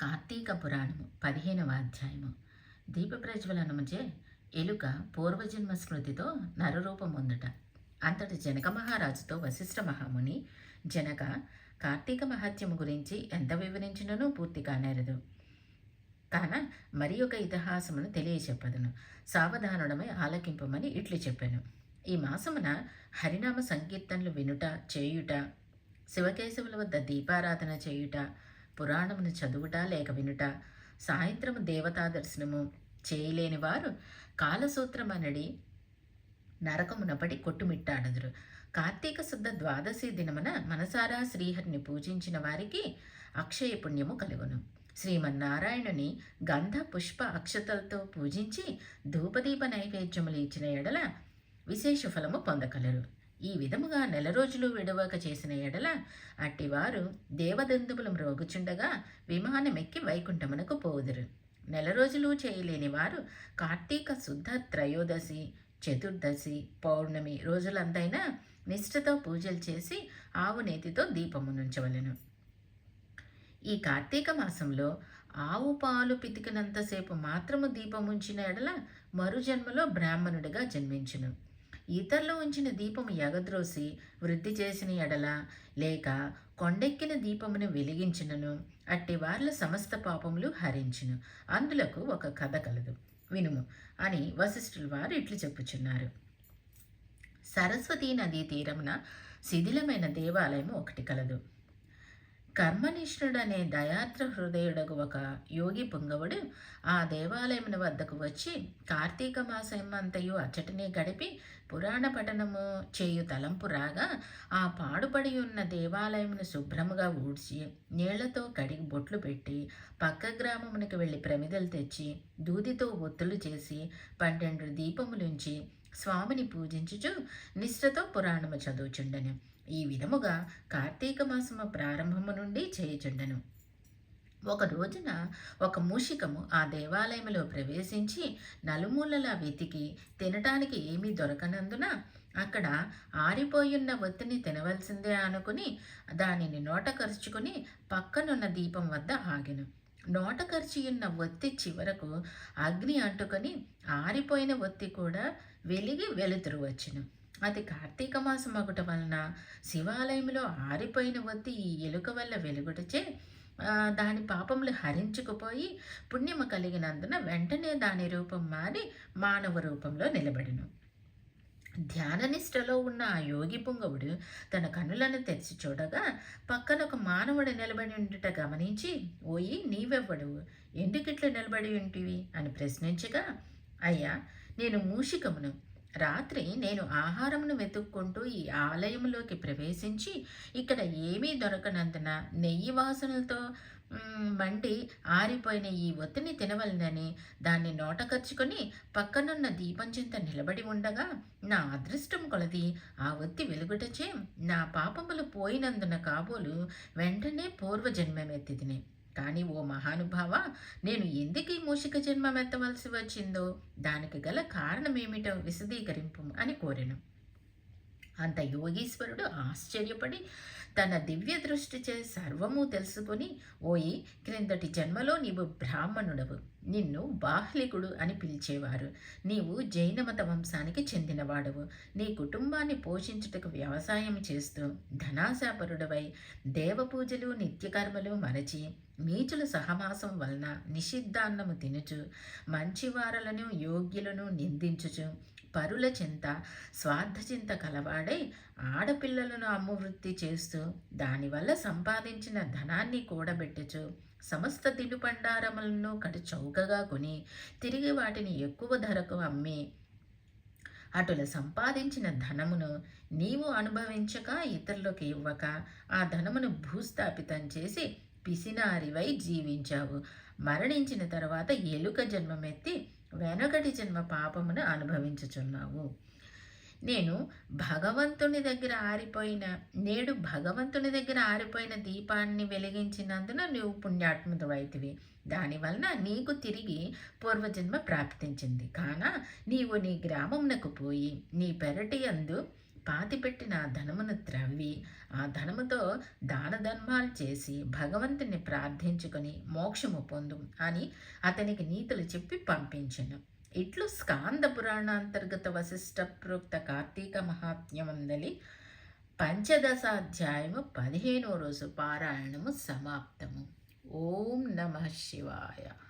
కార్తీక పురాణము పదిహేనవ అధ్యాయము. దీపప్రజ్వలనముచే ఎలుక పూర్వజన్మ స్మృతితో నరరూపం పొందుట అంతటి జనక మహారాజుతో వశిష్ఠ మహాముని జనక కార్తీక మహత్యము గురించి ఎంత వివరించినను పూర్తి కానేరదు. కాన మరి ఒక ఇతిహాసమును తెలియచెప్పదును. సావధానుడమై ఆలకింపమని ఇట్లు చెప్పాను. ఈ మాసమున హరినామ సంకీర్తనలు వినుట చేయుట శివకేశవుల వద్ద దీపారాధన చేయుట పురాణమును చదువుట లేక వినుట సాయంత్రము దేవతా దర్శనము చేయలేని వారు కాలసూత్రమనడి నరకమునపడి కొట్టుమిట్టాడుదురు. కార్తీక శుద్ధ ద్వాదశి దినమున మనసారా శ్రీహరిని పూజించిన వారికి అక్షయ పుణ్యము కలుగును. శ్రీమన్నారాయణుని గంధ పుష్ప అక్షతలతో పూజించి ధూపదీప నైవేద్యములు ఇచ్చిన ఎడల విశేష ఫలము పొందగలరు ఈ విధముగా నెల రోజులు విడవక చేసిన ఎడల అట్టివారు దేవదందుబులు మ్రోగుచుండగా విమానమెక్కి వైకుంఠమునకు పోదురు. నెల రోజులు చేయలేని వారు కార్తీక శుద్ధ త్రయోదశి చతుర్దశి పౌర్ణమి రోజులందైనా నిష్ఠతో పూజలు చేసి ఆవు నేతితో దీపము నుంచవలెను. ఈ కార్తీక మాసంలో ఆవు పాలు పితికినంతసేపు మాత్రము దీపముంచిన ఎడల మరుజన్మలో బ్రాహ్మణుడిగా జన్మించును. ఇతరులు ఉంచిన దీపము ఎగద్రోసి వృద్ధి చేసిన ఎడల లేక కొండెక్కిన దీపమును వెలిగించినను. అట్టి వార్ల సమస్త పాపములు హరించును. అందులకు ఒక కథ కలదు. వినుము అని వశిష్ఠుల వారు ఇట్లు చెప్పుచున్నారు. సరస్వతీ నదీ తీరమున శిథిలమైన దేవాలయము ఒకటి కలదు. కర్మనిష్ఠుడనే దయాత్ర హృదయుడకు ఒక యోగి పుంగవుడు ఆ దేవాలయముని వద్దకు వచ్చి కార్తీక మాసమంతయు అచ్చటనే గడిపి పురాణ పఠనము చేయు తలంపు రాగా ఆ పాడుపడి ఉన్న దేవాలయమును శుభ్రముగా ఊడ్చి నీళ్ళతో కడిగి బొట్లు పెట్టి పక్క గ్రామమునికి వెళ్ళి ప్రమిదలు తెచ్చి దూదితో ఒత్తులు చేసి పన్నెండు దీపములుంచి స్వామిని పూజించుచు నిష్ఠతో పురాణము చదువుచుండెను. ఈ విధముగా కార్తీక మాసము ప్రారంభము నుండి చేయుచుండెను. ఒక రోజున ఒక మూషికము ఆ దేవాలయములో ప్రవేశించి నలుమూలలా వెతికి తినటానికి ఏమీ దొరకనందున అక్కడ ఆరిపోయున్న ఒత్తిని తినవలసిందే అనుకుని దానిని నోట కరుచుకుని పక్కనున్న దీపం వద్ద ఆగెను. నోట కరిచియున్న ఒత్తి చివరకు అగ్ని అంటుకొని ఆరిపోయిన ఒత్తి కూడా వెలిగి వెలుతురు వచ్చును. అది కార్తీక మాసం ఒకట వలన శివాలయంలో ఆరిపోయిన ఒత్తి ఈ ఎలుక వల్ల వెలుగుటచే దాని పాపములు హరించుకుపోయి పుణ్యము కలిగినందున వెంటనే దాని రూపం మారి మానవ రూపంలో నిలబడిను. ధ్యాననిష్టలో ఉన్న ఆ యోగి పుంగవుడు తన కనులను తెరిచి చూడగా పక్కన ఒక మానవుడు నిలబడి ఉండుట గమనించి ఓయి నీవెవ్వడు? ఎందుకిట్లు నిలబడి ఉంటివి? అని ప్రశ్నించగా అయ్యా నేను మూషికమును. రాత్రి నేను ఆహారమును వెతుక్కుంటూ ఈ ఆలయంలోకి ప్రవేశించి ఇక్కడ ఏమీ దొరకనందున నెయ్యి వాసనలతో మండి ఆరిపోయిన ఈ ఒత్తిని తినవలనని దాన్ని నోట ఖర్చుకొని పక్కనున్న దీపం చింత నిలబడి ఉండగా నా అదృష్టం కొలది. ఆ ఒత్తి వెలుగుటచే నా పాపములు పోయినందున కాబోలు వెంటనే పూర్వజన్మమెత్తిదిని కానీ ఓ మహానుభావ నేను ఎందుకు ఈ మూషిక జన్మమెత్తవలసి వచ్చిందో? దానికి గల కారణమేమిటో విశదీకరింపు అని కోరెను. అంత యోగీశ్వరుడు ఆశ్చర్యపడి తన దివ్య దృష్టిచే సర్వము తెలుసుకొని ఓయి క్రిందటి జన్మలో నీవు బ్రాహ్మణుడవు. నిన్ను బాహ్లికుడు అని పిలిచేవారు. నీవు జైనమత వంశానికి చెందినవాడవు. నీ కుటుంబాన్ని పోషించుటకు వ్యవసాయం చేస్తూ ధనాశాపరుడవై దేవపూజలు నిత్యకర్మలు మరచి నీచుల సహవాసం వలన నిషిద్ధాన్నము తినుచు మంచివారలను యోగ్యులను నిందించుచు పరుల చింత స్వార్థ చింత కలవాడై ఆడపిల్లలను అమ్మువృత్తి చేస్తూ దానివల్ల సంపాదించిన ధనాన్ని కూడబెట్టుచు సమస్త తినుపండారములను కడు చౌకగా కొని తిరిగి వాటిని ఎక్కువ ధరకు అమ్మి అటుల సంపాదించిన ధనమును నీవు అనుభవించక ఇతరులకు ఇవ్వక ఆ ధనమును భూస్థాపితం చేసి పిసినారివై జీవించావు. మరణించిన తర్వాత ఎలుక జన్మమెత్తి వెనకటి జన్మ పాపమును అనుభవించుచున్నావు. నేను భగవంతుని దగ్గర ఆరిపోయిన నేడు భగవంతుని దగ్గర ఆరిపోయిన దీపాన్ని వెలిగించినందున నువ్వు పుణ్యాత్ముడవైతివి. దానివలన నీకు తిరిగి పూర్వజన్మ ప్రాప్తించింది. కాన నీవు నీ గ్రామంనకు పోయి నీ పెరటి అందు పాతిపెట్టిన ధనమును త్రవ్వి ఆ ధనముతో దాన ధర్మాలు చేసి భగవంతుని ప్రార్థించుకొని మోక్షము పొందు అని అతనికి నీతులు చెప్పి పంపించను. ఇట్లు స్కాంద పురాణాంతర్గత వశిష్ట ప్రోక్త కార్తీక మహాత్మ్యమందలి పంచదశాధ్యాయము పదిహేనో రోజు పారాయణము సమాప్తము. ఓం నమ శివాయ.